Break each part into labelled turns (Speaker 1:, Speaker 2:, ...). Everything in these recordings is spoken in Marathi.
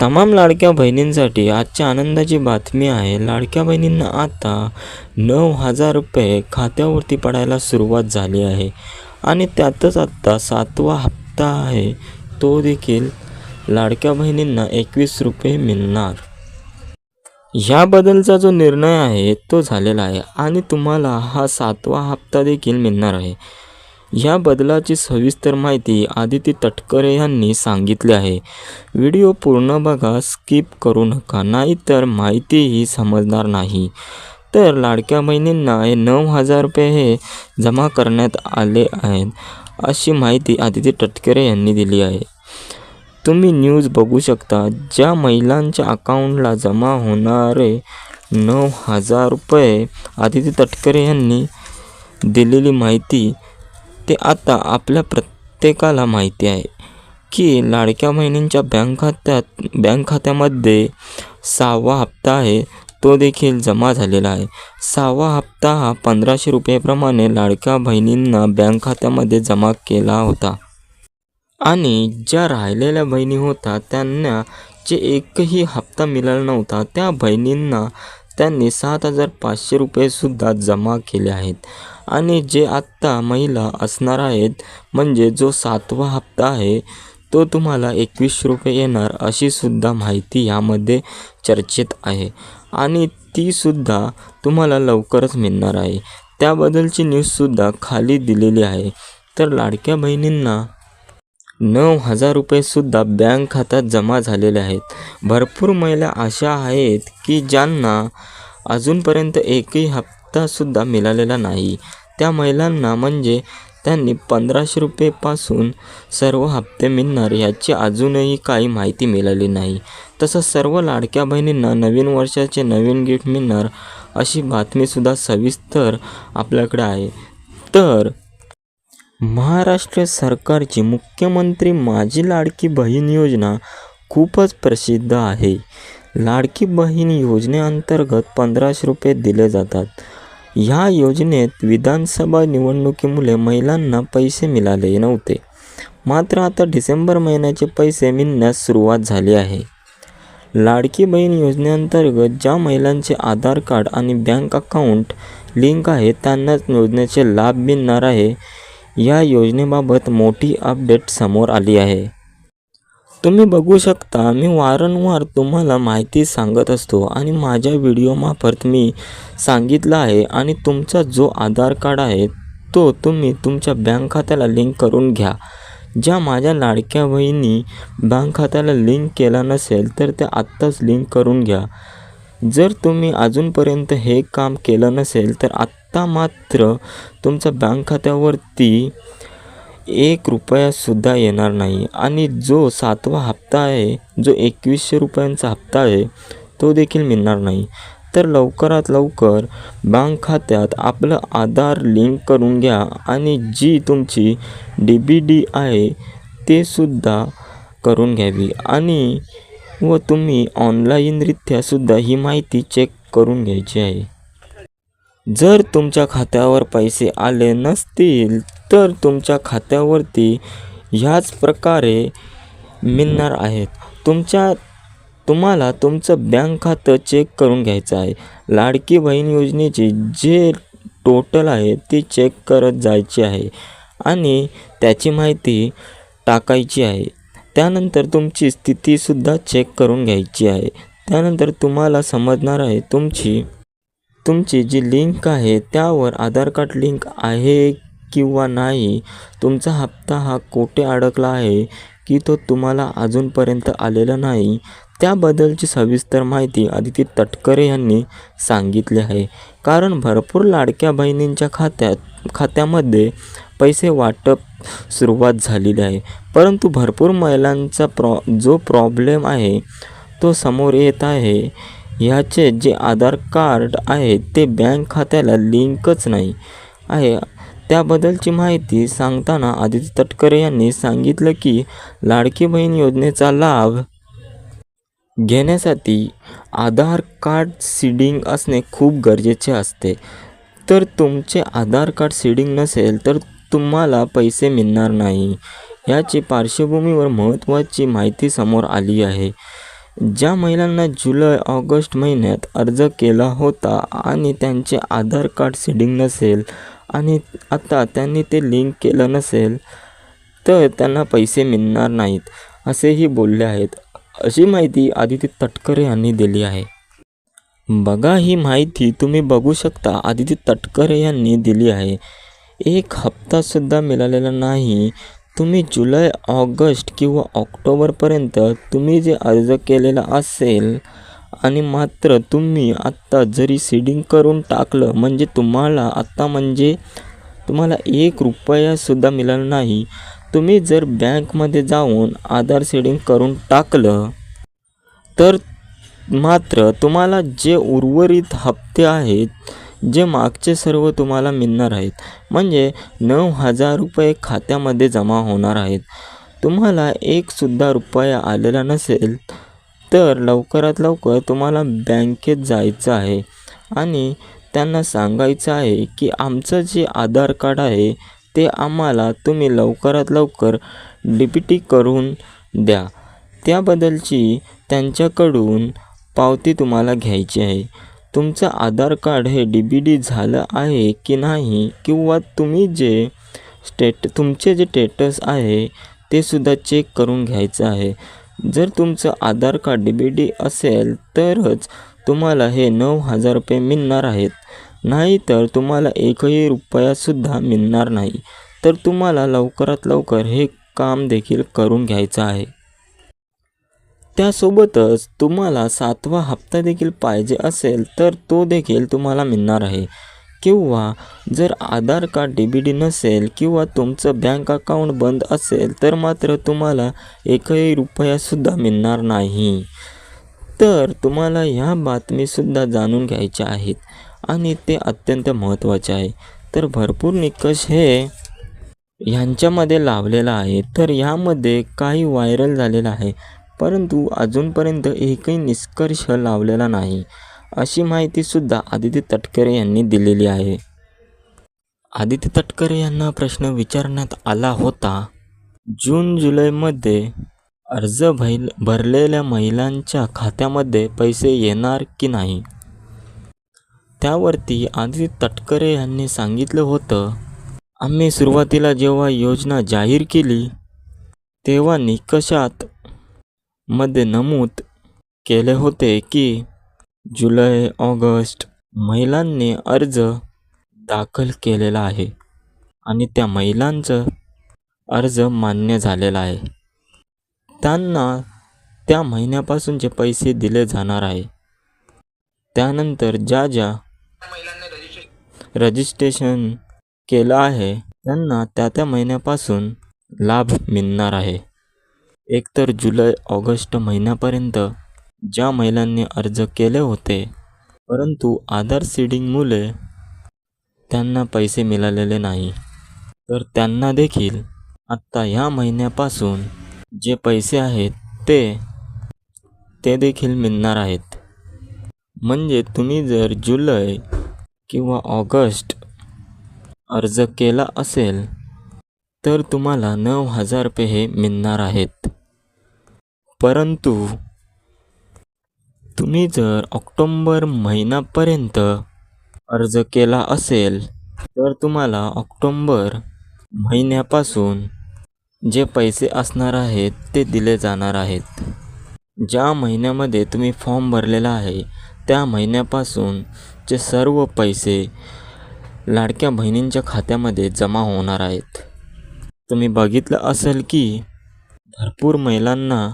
Speaker 1: तमाम लाडक्या बहिणींसाठी आजच्या आनंदाची बातमी आहे. लाडक्या बहिणींना आता नऊ हजार रुपये खात्यावरती पडायला सुरुवात झाली आहे. आणि त्यातच आत्ता सातवा हप्ता आहे तो देखील लाडक्या बहिणींना एकवीस रुपये मिळणार. ह्याबद्दलचा जो निर्णय आहे तो झालेला आहे. आणि तुम्हाला हा सातवा हप्ता देखील मिळणार आहे. या बदलाची सविस्तर माहिती आदिती तटकरे यांनी सांगितली आहे. व्हिडिओ पूर्ण बघा स्किप करू नका नाहीतर माहितीही समजणार नाही. तर लाडक्या बहिणींना हे नऊ हजार रुपये हे जमा करण्यात आले आहेत अशी माहिती आदिती तटकरे यांनी दिली आहे. तुम्ही न्यूज बघू शकता ज्या महिलांच्या अकाउंटला जमा होणारे नऊ हजार रुपये आदिती तटकरे यांनी दिलेली माहिती ते आता आपल्या प्रत्येकाला माहिती आहे की लाडक्या बहिणींच्या बँक खात्यात बँक खात्यामध्ये सहावा हप्ता आहे तो देखील जमा झालेला आहे. सहावा हप्ता हा पंधराशे रुपयेप्रमाणे लाडक्या बहिणींना बँक खात्यामध्ये जमा केला होता. आणि ज्या राहिलेल्या बहिणी होत्या त्यांना जे एकही हप्ता मिळाला नव्हता. त्या बहिणींना त्यांनी सात हजार पाचशे रुपयेसुद्धा जमा केले आहेत. आणि जे आत्ता महिला असणार आहेत म्हणजे जो सातवा हप्ता आहे तो तुम्हाला एकवीसशे रुपये येणार अशीसुद्धा माहिती यामध्ये चर्चेत आहे. आणि तीसुद्धा तुम्हाला लवकरच मिळणार आहे. त्याबद्दलची न्यूजसुद्धा खाली दिलेली आहे. तर लाडक्या बहिणींना नऊ हजार रुपयेसुद्धा बँक खात्यात जमा झालेले आहेत. भरपूर महिला अशा आहेत की ज्यांना अजूनपर्यंत एकही हप्तासुद्धा मिळालेला नाही. त्या महिलांना म्हणजे त्यांनी पंधराशे रुपयेपासून सर्व हप्ते मिळणार याची अजूनही काही माहिती मिळाली नाही. तसंच सर्व लाडक्या बहिणींना नवीन वर्षाचे नवीन गिफ्ट मिळणार अशी बातमीसुद्धा सविस्तर आपल्याकडे आहे. तर महाराष्ट्र सरकारची मुख्यमंत्री माझी लाडकी बहीण योजना खूपच प्रसिद्ध आहे. लाडकी बहीण योजनेअंतर्गत पंधराशे रुपये दिले जातात. ह्या योजनेत विधानसभा निवडणुकीमुळे महिलांना पैसे मिळाले नव्हते. मात्र आता डिसेंबर महिन्याचे पैसे मिळण्यास सुरुवात झाली आहे. लाडकी बहीण योजनेअंतर्गत ज्या महिलांचे आधार कार्ड आणि बँक अकाउंट लिंक आहे त्यांनाच योजनेचे लाभ मिळणार आहे. या योजनेबाबत मोठी अपडेट समोर आली आहे. तुम्ही बघू शकता मी वारंवार तुम्हाला माहिती सांगत असतो आणि माझ्या व्हिडिओमार्फत मी सांगितलं आहे आणि तुमचा जो आधार कार्ड आहे तो तुम्ही तुमच्या बँक खात्याला लिंक करून घ्या. ज्या माझ्या लाडक्या बहिणी बँक खात्याला लिंक केला नसेल तर ते आत्ताच लिंक करून घ्या. जर तुम्ही अजूनपर्यंत हे काम केलं नसेल तर आत्ता मात्र तुमच्या बँक खात्यावरती एक रुपयासुद्धा येणार नाही. आणि जो सातवा हप्ता आहे जो एकवीसशे रुपयांचा हप्ता आहे तो देखील मिळणार नाही. तर लवकरात लवकर बँक खात्यात आपलं आधार लिंक करून घ्या आणि जी तुमची डी बी डी आहे ते सुद्धा करून घ्यावी. आणि व तुम्ही ऑनलाईनरित्यासुद्धा ही माहिती चेक करून घ्यायची आहे. जर तुमच्या खात्यावर पैसे आले नसतील तर तुमच्या खात्यावरती ह्याच प्रकारे मिळणार आहेत. तुमच्या तुम्हाला तुमचं बँक खातं चेक करून घ्यायचं आहे. लाडकी बहीण योजनेची जे टोटल आहे ती चेक करत जायची आहे आणि त्याची माहिती टाकायची आहे. त्यानंतर तुमची स्थितीसुद्धा चेक करून घ्यायची आहे. त्यानंतर तुम्हाला समजणार आहे तुमची तुमची जी लिंक आहे त्यावर आधार कार्ड लिंक आहे किंवा नाही तुमचा हप्ता हा कोठे अडकला आहे की तो तुम्हाला अजूनपर्यंत आलेला नाही त्याबद्दलची सविस्तर माहिती आदिती तटकरे यांनी सांगितली आहे. कारण भरपूर लाडक्या बहिणींच्या खात्यात खात्यामध्ये पैसे वाटप सुरुवात झालेली आहे. परंतु भरपूर महिलांचा प्रॉ जो प्रॉब्लेम आहे तो समोर येत आहे. ह्याचे जे आधार कार्ड आहे ते बँक खात्याला लिंकच नाही आहे. त्याबद्दलची माहिती सांगताना आदित्य तटकरे यांनी सांगितलं की लाडकी बहीण योजनेचा लाभ घेण्यासाठी आधार कार्ड सीडिंग असणे खूप गरजेचे असते. तर तुमचे आधार कार्ड सीडिंग नसेल तर तुम्हाला पैसे मिळणार नाही. याची पार्श्वभूमीवर महत्त्वाची माहिती समोर आली आहे. ज्या महिलांना जुलै ऑगस्ट महिन्यात अर्ज केला होता आणि त्यांचे आधार कार्ड सीडिंग नसेल आणि आता त्यांनी ते लिंक केलं नसेल तर त्यांना पैसे मिळणार नाहीत असेही बोलले आहेत. अशी माहिती आदिती तटकरे यांनी दिली आहे. बघा ही माहिती तुम्ही बघू शकता आदिती तटकरे यांनी दिली आहे. एक हप्तासुद्धा मिळालेला नाही. तुम्ही जुलै ऑगस्ट किंवा ऑक्टोबरपर्यंत तुम्ही जे अर्ज केलेला असेल आणि मात्र तुम्ही आत्ता जरी सेडिंग करून टाकलं म्हणजे तुम्हाला आत्ता म्हणजे तुम्हाला एक रुपयासुद्धा मिळाला नाही. तुम्ही जर बँकमध्ये जाऊन आधार सेडिंग करून टाकलं तर मात्र तुम्हाला जे उर्वरित हप्ते आहेत जे मागचे सर्व तुम्हाला मिळणार आहेत म्हणजे नऊ हजार रुपये खात्यामध्ये जमा होणार आहेत. तुम्हाला एकसुद्धा रुपया आलेला नसेल तर लवकरात लवकर तुम्हाला बँकेत जायचं आहे. आणि त्यांना सांगायचं आहे की आमचं जे आधार कार्ड आहे ते आम्हाला तुम्ही लवकरात लवकर डी पी टी करून द्या. त्याबद्दलची त्यांच्याकडून पावती तुम्हाला घ्यायची आहे. तुमचं आधार कार्ड हे डी बी डी झालं आहे की नाही किंवा तुम्ही जे स्टेट तुमचे जे स्टेटस आहे ते सुद्धा चेक करून घ्यायचं आहे. जर तुमचं Aadhaar card D B D असेल तरच तुम्हाला हे नऊ हजार रुपये मिळणार आहेत. नाहीतर तुम्हाला एकही रुपयासुद्धा मिळणार नाही. तर तुम्हाला लवकरात लवकर हे काम देखील करून घ्यायचं आहे. त्यासोबतच तुम्हाला सातवा हप्ता देखील पाहिजे असेल तर तो देखील तुम्हाला मिळणार आहे. किंवा जर Aadhaar card D B D नसेल किंवा तुमचं बँक अकाउंट बंद असेल तर मात्र तुम्हाला एकही रुपयासुद्धा मिळणार नाही. तर तुम्हाला ह्या बातमीसुद्धा जाणून घ्यायच्या आहेत आणि ते अत्यंत महत्त्वाचे आहे. तर भरपूर निकष हे ह्यांच्यामध्ये लावलेला आहे. तर ह्यामध्ये काही व्हायरल झालेलं आहे परंतु अजूनपर्यंत एकही निष्कर्ष लावलेला नाही. अशी माहितीसुद्धा आदित्य तटकरे यांनी दिलेली आहे. आदित्य तटकरे यांना प्रश्न विचारण्यात आला होता जून जुलैमध्ये अर्ज भैल भरलेल्या महिलांच्या खात्यामध्ये पैसे येणार की नाही? त्यावरती आदित्य तटकरे यांनी सांगितलं होतं आम्ही सुरुवातीला जेव्हा योजना जाहीर केली तेव्हा निकषात मध्ये नमूद केले होते की जुलै ऑगस्ट महिलांनी अर्ज दाखल केलेला आहे आणि त्या महिलांचं अर्ज मान्य झालेला आहे. त्यांना त्या महिन्यापासूनचे पैसे दिले जाणार आहे त्यानंतर ज्या ज्या रजिस्ट्रेशन केलं आहे त्यांना त्या त्या महिन्यापासून लाभ मिळणार आहे. एकतर जुलै ऑगस्ट महिन्यापर्यंत ज्या महिलांनी अर्ज केले होते परंतु आधार सीडिंगमुळे त्यांना पैसे मिळालेले नाही. तर त्यांना देखील आत्ता ह्या महिन्यापासून जे पैसे आहेत ते ते देखील मिळणार आहेत. म्हणजे तुम्ही जर जुलै किंवा ऑगस्ट अर्ज केला असेल तर तुम्हाला नऊ हजार रुपये हे मिळणार आहेत. परंतु तुम्ही जर ऑक्टोंबर महिन्यापर्यंत अर्ज केला असेल तर तुम्हाला ऑक्टोंबर महिन्यापासून जे पैसे असणार आहेत ते दिले जाणार आहेत. ज्या महिन्यामध्ये तुम्ही फॉर्म भरलेला आहे त्या महिन्यापासून जे सर्व पैसे लाडक्या बहिणींच्या खात्यामध्ये जमा होणार आहेत. तुम्ही बघितलं असेल की भरपूर महिलांना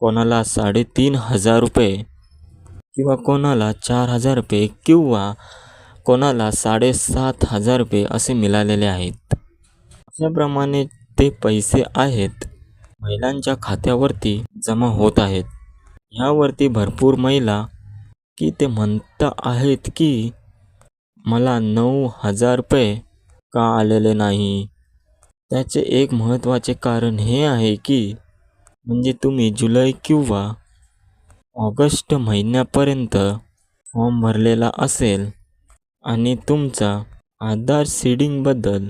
Speaker 1: कोणाला साडेतीन हजार रुपये किंवा कोणाला चार हजार रुपये किंवा कोणाला साडेसात हजार रुपये असे मिळालेले आहेत. अशाप्रमाणे ते पैसे आहेत. महिलांच्या खात्यावरती जमा होत आहेत. ह्यावरती भरपूर महिला की ते म्हणत आहेत की मला नऊ हजार रुपये का आलेले नाही? त्याचे एक महत्त्वाचे कारण हे आहे की म्हणजे तुम्ही जुलै किंवा ऑगस्ट महिन्यापर्यंत फॉर्म भरलेला असेल आणि तुमचा आधार सीडिंगबद्दल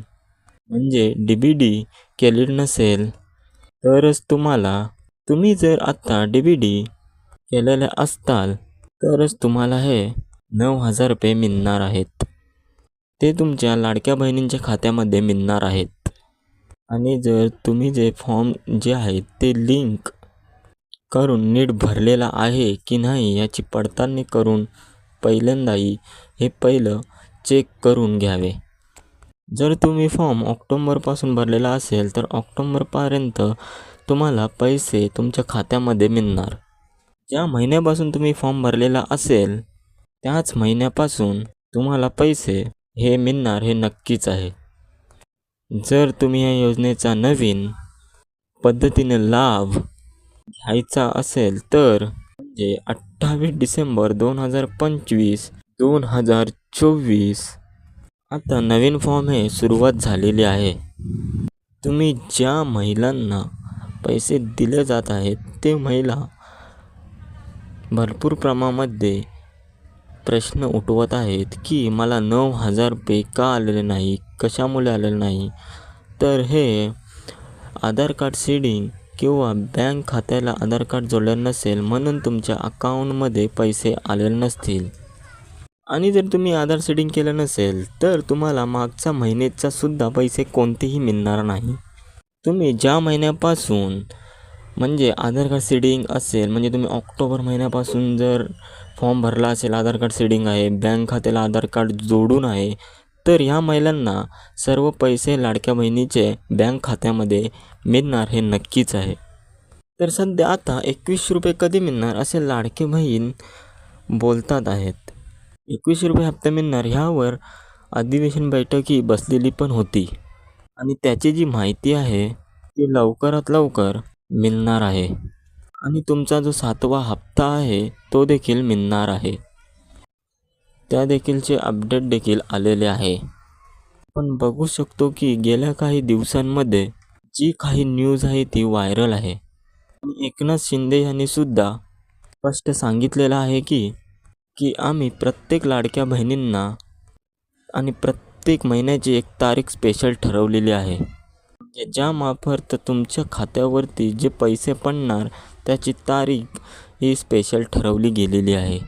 Speaker 1: म्हणजे डी बी डी केले नसेल तरच तुम्हाला तुम्ही जर आत्ता डी बी डी केलेले असताल तरच तुम्हाला हे नऊ हजार रुपये मिळणार आहेत. ते तुमच्या लाडक्या बहिणींच्या खात्यामध्ये मिळणार आहेत. आणि जर तुम्ही जे फॉर्म जे आहेत ते लिंक करून नीट भरलेला आहे की नाही याची पडताळणी करून पहिल्यांदाही हे पहिलं चेक करून घ्यावे. जर तुम्ही फॉर्म ऑक्टोंबरपासून भरलेला असेल तर ऑक्टोंबरपर्यंत तुम्हाला पैसे तुमच्या खात्यामध्ये मिळणार. ज्या महिन्यापासून तुम्ही फॉर्म भरलेला असेल त्याच महिन्यापासून तुम्हाला पैसे हे मिळणार हे नक्कीच आहे. जर तुम्ही या योजनेचा नवीन पद्धतीने लाभ घ्यायचा असेल तर म्हणजे अठ्ठावीस डिसेंबर दोन हजार पंचवीस दोन हजार चोवीस. आता नवीन फॉर्म हे सुरुवात झालेली आहे. तुम्ही ज्या महिलांना पैसे दिले जात आहेत ते महिला भरपूर प्रमाणामध्ये प्रश्न उठवत आहेत की मला नऊ हजार रुपये का आलेले नाही? कशामुळे आलेले नाही? तर हे आधार कार्ड सीडिंग किंवा बँक खात्याला आधार कार्ड जोडलेलं नसेल म्हणून तुमच्या अकाउंटमध्ये पैसे आलेले नसतील. आणि जर तुम्ही आधार सेटिंग केलं नसेल तर तुम्हाला मागच्या महिन्याचा सुद्धा पैसे कोणतेही मिळणार नाही. तुम्ही ज्या महिन्यापासून म्हणजे आधार कार्ड सीडिंग असेल म्हणजे तुम्ही ऑक्टोबर महिन्यापासून जर फॉर्म भरला असेल आधार कार्ड सीडिंग आहे बँक खात्याला आधार कार्ड जोडून आहे तर ह्या महिलांना सर्व पैसे लाडक्या बहिणीचे बँक खात्यामध्ये मिळणार हे नक्कीच आहे. तर सध्या आता एकवीस रुपये कधी मिळणार असे लाडके बहीण बोलतात आहेत. एकवीस रुपये हप्ता मिळणार ह्यावर अधिवेशन बैठकी बसलेली पण होती. आणि त्याची जी माहिती आहे ती लवकरात लवकर मिळणार आहे. आणि तुमचा जो सातवा हप्ता आहे तो देखील मिळणार आहे. त्या देखीलचे अपडेट देखील आलेले आहे. आपण बघू शकतो की गेल्या काही दिवसांमध्ये जी काही न्यूज आहे ती व्हायरल आहे. आणि एकनाथ शिंदे यांनी सुद्धा स्पष्ट सांगितलेलं आहे की की आम्ही प्रत्येक लाडक्या बहिणींना आणि प्रत्येक महिन्याची एक तारीख स्पेशल ठरवलेली आहे. म्हणजे ज्यामार्फत ज्या मार्फत तुमच्या खात्यावरती जे पैसे पडणार त्याची तारीख ही स्पेशल ठरवली गेलेली आहे.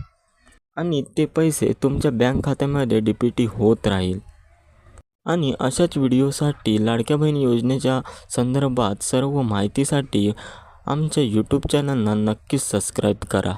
Speaker 1: आणि ते पैसे तुमच्या बँक खात्यामध्ये डी पी टी होत राहील. आणि अशाच व्हिडिओसाठी लाडक्या बहीण योजनेच्या संदर्भात सर्व माहितीसाठी आमच्या यूट्यूब चॅनलना नक्कीच सबस्क्राईब करा.